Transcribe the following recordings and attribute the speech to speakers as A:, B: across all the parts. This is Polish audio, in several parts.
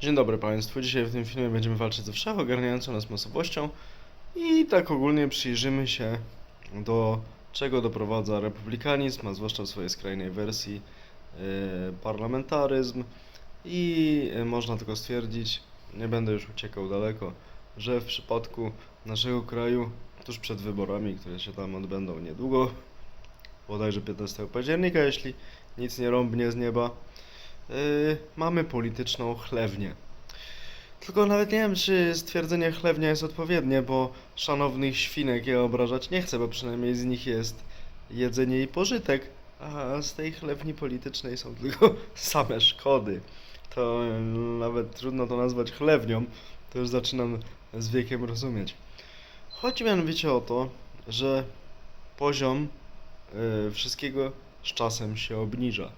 A: Dzień dobry Państwu. Dzisiaj w tym filmie będziemy walczyć ze wszechogarniającą nas masowością i tak ogólnie przyjrzymy się do czego doprowadza republikanizm, a zwłaszcza w swojej skrajnej wersji e, parlamentaryzm i e, można tylko stwierdzić, nie będę już uciekał daleko, że w przypadku naszego kraju tuż przed wyborami, które się tam odbędą niedługo, bodajże 15 października, jeśli nic nie rąbnie z nieba, Yy, mamy polityczną chlewnię. Tylko nawet nie wiem, czy stwierdzenie chlewnia jest odpowiednie, bo szanownych świnek ja obrażać nie chcę, bo przynajmniej z nich jest jedzenie i pożytek, a z tej chlewni politycznej są tylko same szkody. To yy, nawet trudno to nazwać chlewnią, to już zaczynam z wiekiem rozumieć. Chodzi mianowicie o to, że poziom yy, wszystkiego z czasem się obniża.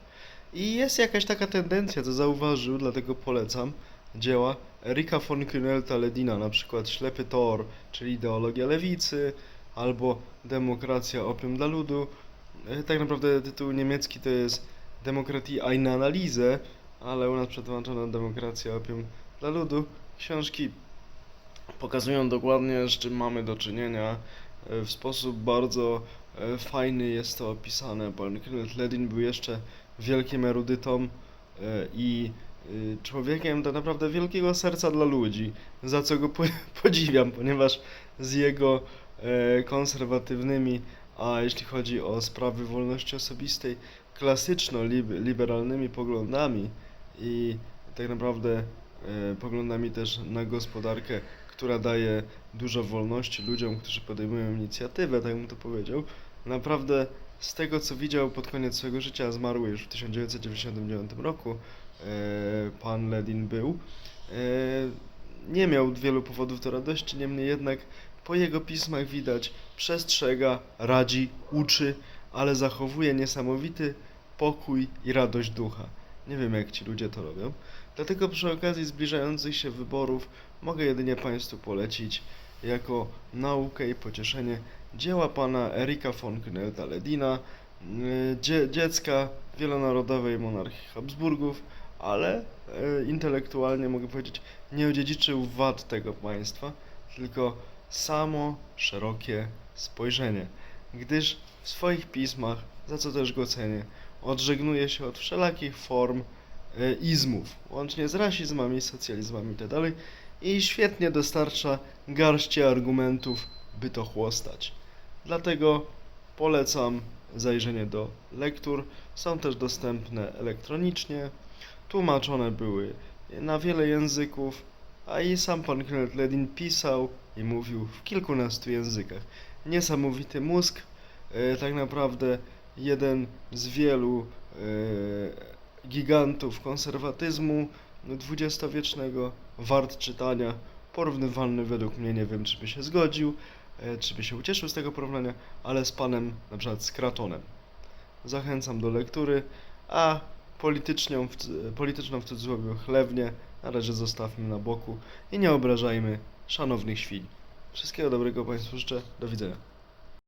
A: I jest jakaś taka tendencja, co zauważył, dlatego polecam dzieła Erika von Kühnelta-Ledina, na przykład Ślepy Tor, czyli Ideologia Lewicy, albo Demokracja, Opium dla Ludu. E, Tak naprawdę tytuł niemiecki to jest Demokratie eine Analyse, ale u nas przetłumaczono Demokracja, Opium dla Ludu. Książki pokazują dokładnie, z czym mamy do czynienia. E, W sposób bardzo e, fajny jest to opisane. Pan Kühnelt-Ledin był jeszcze wielkim erudytą e, i e, człowiekiem tak naprawdę wielkiego serca dla ludzi, za co go po podziwiam, ponieważ z jego e, konserwatywnymi, a jeśli chodzi o sprawy wolności osobistej, klasyczno-liberalnymi poglądami i tak naprawdę poglądami też na gospodarkę, która daje dużo wolności ludziom, którzy podejmują inicjatywę, tak bym to powiedział. Naprawdę z tego co widział pod koniec swojego życia, zmarły już w 1999 roku, e, pan Ledin był. E, nie miał wielu powodów do radości, niemniej jednak po jego pismach widać, przestrzega, radzi, uczy, ale zachowuje niesamowity pokój i radość ducha. Nie wiem jak ci ludzie to robią. Dlatego przy okazji zbliżających się wyborów mogę jedynie Państwu polecić jako naukę i pocieszenie dzieła pana Erika von Kühnelta-Ledina, y, dzie dziecka wielonarodowej monarchii Habsburgów, ale y, intelektualnie mogę powiedzieć, nie odziedziczył wad tego państwa, tylko samo szerokie spojrzenie, gdyż w swoich pismach, za co też go cenię, odżegnuje się od wszelakich form y, izmów, łącznie z rasizmami, socjalizmami itd. i świetnie dostarcza garści argumentów, by to chłostać. Dlatego polecam zajrzenie do lektur. Są też dostępne elektronicznie. Tłumaczone były na wiele języków, a i sam pan Kühnelt-Ledin pisał i mówił w kilkunastu językach. Niesamowity mózg, e, tak naprawdę jeden z wielu e, gigantów konserwatyzmu dwudziestowiecznego, wart czytania, porównywalny według mnie, nie wiem czy by się zgodził, e, czy by się ucieszył z tego porównania, ale z panem na przykład Skratonem. Zachęcam do lektury, a polityczną w, polityczną w cudzysłowie chlewnię na razie zostawmy na boku i nie obrażajmy szanownych świń. Wszystkiego dobrego Państwu życzę, do widzenia.